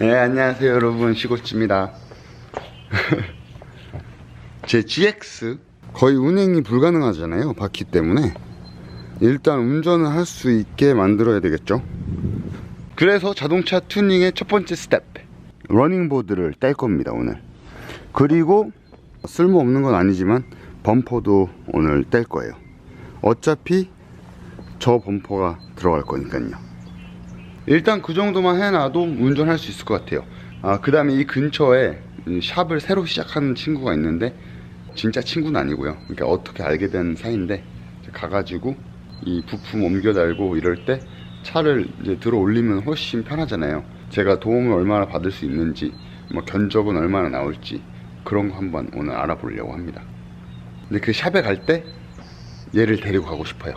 네, 안녕하세요, 여러분. 시골집입니다. 제 GX 거의 운행이 불가능하잖아요. 바퀴 때문에. 일단 운전을 할 수 있게 만들어야 되겠죠. 그래서 자동차 튜닝의 첫 번째 스텝. 러닝보드를 뗄 겁니다, 오늘. 그리고 쓸모없는 건 아니지만 범퍼도 오늘 뗄 거예요. 어차피 저 범퍼가 들어갈 거니까요. 일단 그 정도만 해놔도 운전할 수 있을 것 같아요. 아, 그 다음에 이 근처에 이 샵을 새로 시작하는 친구가 있는데, 진짜 친구는 아니고요. 그러니까 어떻게 알게 된 사이인데, 가가지고 이 부품 옮겨 달고 이럴 때 차를 이제 들어 올리면 훨씬 편하잖아요. 제가 도움을 얼마나 받을 수 있는지, 뭐 견적은 얼마나 나올지, 그런 거 한번 오늘 알아보려고 합니다. 근데 그 샵에 갈 때 얘를 데리고 가고 싶어요.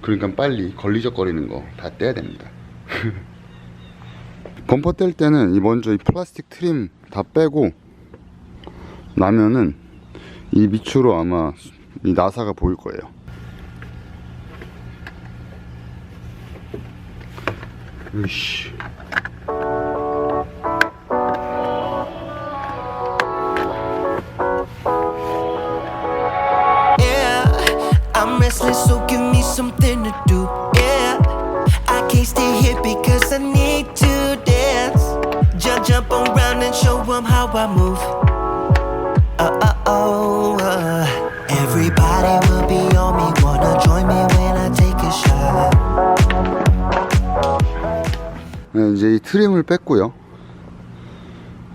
그러니까 빨리 걸리적거리는 거 다 떼야 됩니다. 범퍼 뗄 때는 이 먼저 이 플라스틱 트림 다 빼고 나면은 이 밑으로 아마 이 나사가 보일 거예요. 으이씨. Yeah, I can't stay here because I need to dance. Jump, jump around and show 'em how I move. Uh uh oh, uh. everybody will be on me. Wanna join me when I take a shot? 네, 이제 이 트림을 뺐고요.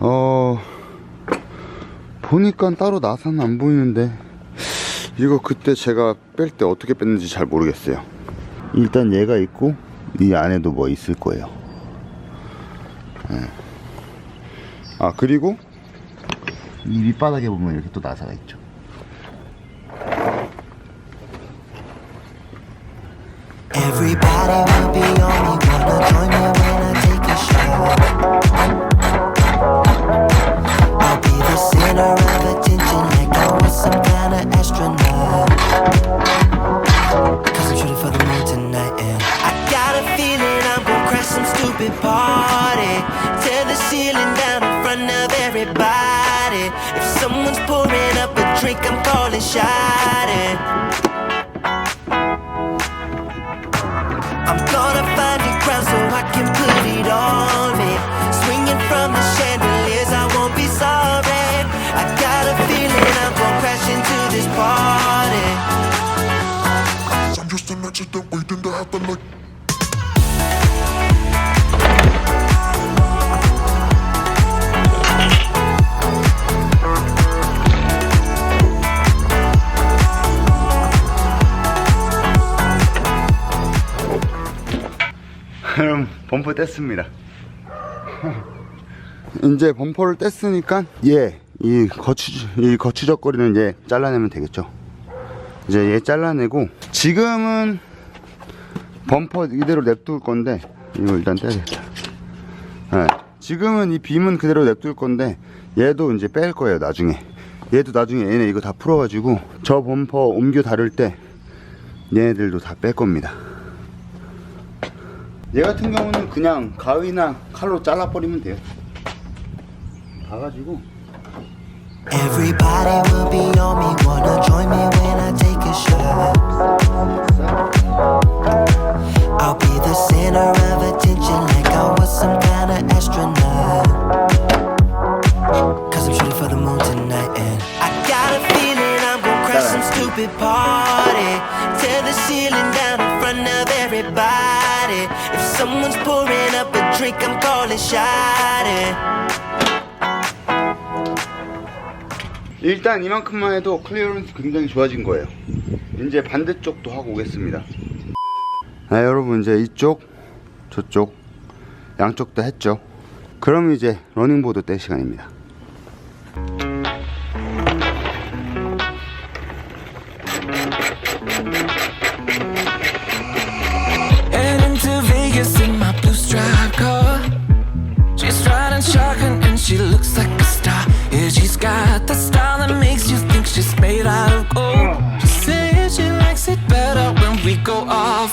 어 보니까 따로 나사는 안 보이는데 이거 그때 제가 뺄 때 어떻게 뺐는지 잘 모르겠어요. 일단 얘가 있고 이 안에도 뭐 있을 거예요. 네. 아 그리고 이 밑바닥에 보면 이렇게 또 나사가 있죠. Everybody will be on me. I'm gonna 범퍼 뗐습니다. 이제 범퍼를 뗐으니까 얘, 이 거추, 이 거추적거리는 얘 잘라내면 되겠죠. 이제 얘 잘라내고 지금은 범퍼 이대로 냅둘 건데 이거 일단 떼야겠다. 네, 지금은 이 빔은 그대로 냅둘 건데 얘도 이제 뺄 거예요 나중에. 얘도 나중에 얘네 이거 다 풀어가지고 저 범퍼 옮겨 다룰 때 얘네들도 다 뺄 겁니다. 얘 같은 경우는 그냥 가위나 칼로 잘라버리면 돼요. 가가지고 Everybody will be on me. Wanna join me when I take a shot? I'll be the center of attention, like I was some kind of astronaut. Cause I'm shooting for the moon tonight, and I got a feeling I'm gonna crash some stupid party. Someone's pouring up a drink, I'm calling shot. 일단 이만큼만 해도 클리어런스 굉장히 좋아진 거예요. 이제 반대쪽도 하고 오겠습니다. 아, 여러분 이제 이쪽, 저쪽 양쪽 다 했죠. 그럼 이제 러닝보드 뗄 시간입니다.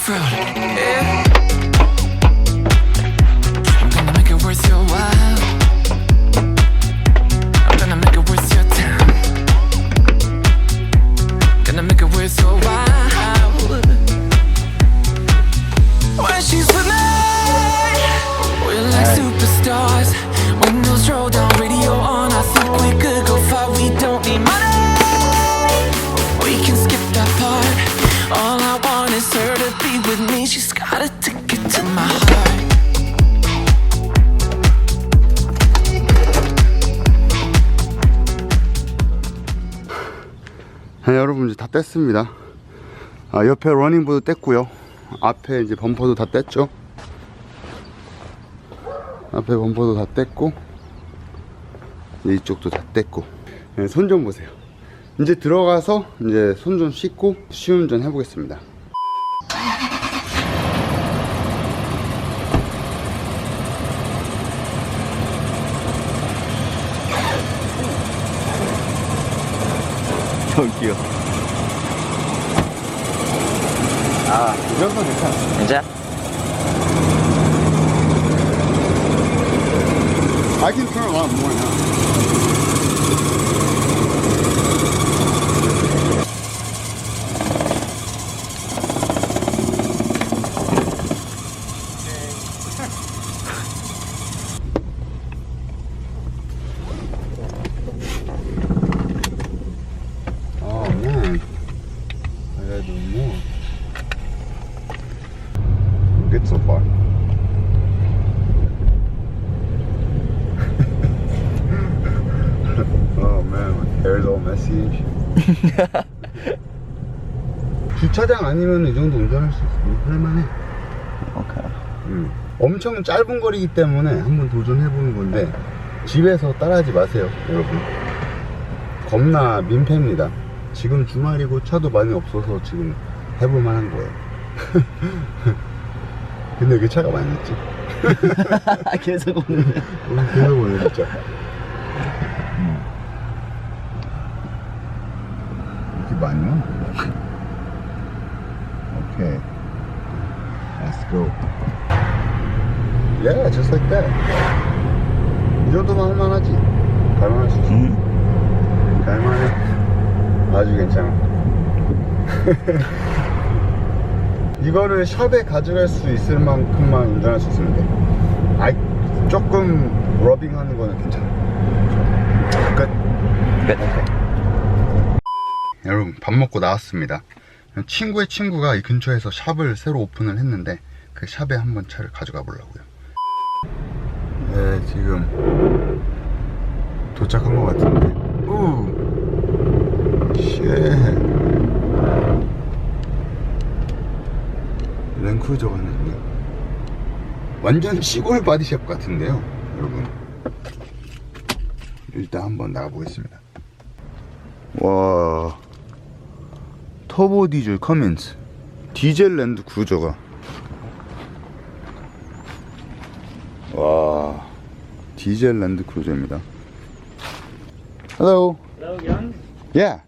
off-road. Yeah. 네, 여러분 이제 다 뗐습니다. 아, 옆에 러닝보드 뗐고요. 앞에 이제 범퍼도 다 뗐죠. 앞에 범퍼도 다 뗐고 이제 이쪽도 다 뗐고 네, 손좀 보세요. 이제 들어가서 이제 손 좀 씻고 시운전 해보겠습니다. 저기요. 아, 이 정도 괜찮아. 이제 I can turn a lot more now. Man, my hair's all messy and shit. 주차장 아니면 이 정도 운전할 수 있어. 할만해. 오케이. 음. 엄청 짧은 거리기 때문에 한번 도전해보는 건데 집에서 따라하지 마세요, 여러분. 겁나 민폐입니다. 지금 주말이고 차도 많이 없어서 지금 해볼 만 한 거예요. 근데 왜 차가 많이 있지? 계속 오는. 오늘 계속 오네 진짜. 많이 와? 오케이. Let's go. Yeah, just like that. 이 정도면 할만하지. 갈만할 수 있어. 갈만해. 아주 괜찮아. 이거를 샵에 가져갈 수 있을 만큼만 운전할 수 있으면 돼. 아이, 조금 러빙 하는 거는 괜찮아. 끝. 끝. 여러분 밥 먹고 나왔습니다. 친구의 친구가 이 근처에서 샵을 새로 오픈을 했는데 그 샵에 한번 차를 가져가 보려고요. 네 지금 도착한 것 같은데. 우. 쉣. 랭크루저가 하나 있네. 완전 시골 바디샵 같은데요, 여러분. 일단 한번 나가보겠습니다. 와 터보 디젤 커맨스 디젤 랜드 구조가 와 디젤 랜드 크루저입니다 Hello Hello, Young. Yeah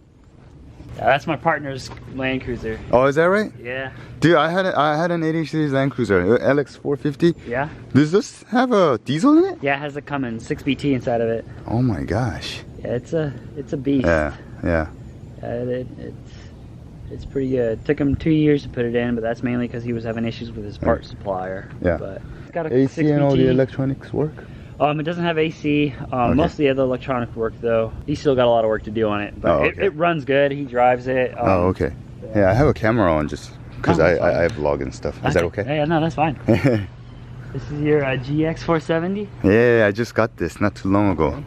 Yeah, that's my partner's Land Cruiser. Oh is that right? Yeah, Dude I had a, I had an 80 series Land Cruiser uh, LX450 yeah, Does this have a diesel in it? yeah. It has a Cummins 6BT inside of it. Oh my gosh Yeah, it's a it's a beast. Yeah yeah Uh, it, it's it's pretty good. Took him two years to put it in, but that's mainly because he was having issues with his part supplier. Yeah. But it's got a AC 6BT. and all the electronics work? Um, it doesn't have AC. Um, Okay. Most of the other electronic work though, he's still got a lot of work to do on it. But Oh, it, okay. it runs good. He drives it. Um, Oh okay Yeah I have a camera on just because Oh, I, that's fine. I, I vlog and stuff Is that okay? Yeah, no, that's fine. this is your uh, GX470. Yeah, I just got this not too long ago.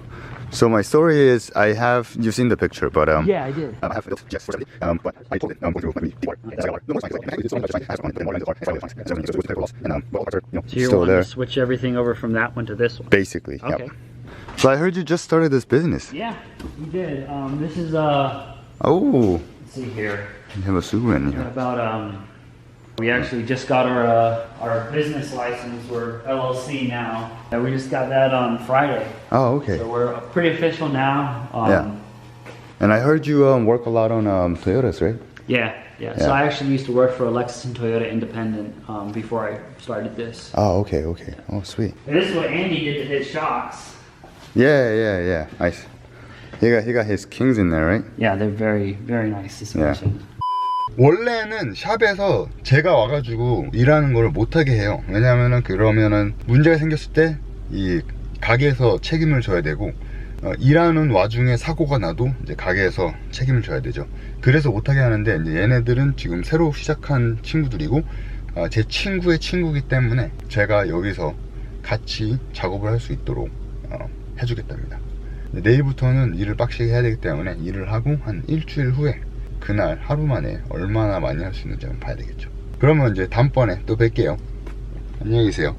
So my story is, I have you've seen the picture, but um. Yeah, I did. I have it just for um, but I told it um, going through maybe deep water. And I no more signs. Like, it's only just fine. I one, put more in the car. It's fine. It's everything goes with the And um, well, parts you know So you're still there, to switch everything over from that one to this one. basically. Okay. Yep. So I heard you just started this business. Yeah, we did. Um, this is uh, Oh, let's see here. you have a Subaru in here. about um, we actually just got our uh, our business license. We're LLC now. And we just got that on Friday, Oh, okay. so we're pretty official now. Um, Yeah. And I heard you um, work a lot on um, Toyotas, right? yeah, yeah. So I actually used to work for a Lexus and Toyota independent um, before I started this. Oh, okay, okay. Oh, sweet. And this is what Andy did to his shocks. Yeah, yeah, yeah. Nice. He got he got his kings in there, right? Yeah, they're very very nice suspension. 원래는 샵에서 제가 와가지고 일하는 걸 못하게 해요. 왜냐면은 그러면은 문제가 생겼을 때 이 가게에서 책임을 져야 되고 어, 일하는 와중에 사고가 나도 이제 가게에서 책임을 져야 되죠. 그래서 못하게 하는데 이제 얘네들은 지금 새로 시작한 친구들이고 아, 제 친구의 친구기 때문에 제가 여기서 같이 작업을 할 수 있도록 어, 해주겠답니다. 내일부터는 일을 빡시게 해야 되기 때문에 일을 하고 한 일주일 후에 그날 하루 만에 얼마나 많이 할 수 있는지 한번 봐야 되겠죠. 그러면 이제 다음번에 또 뵐게요. 안녕히 계세요.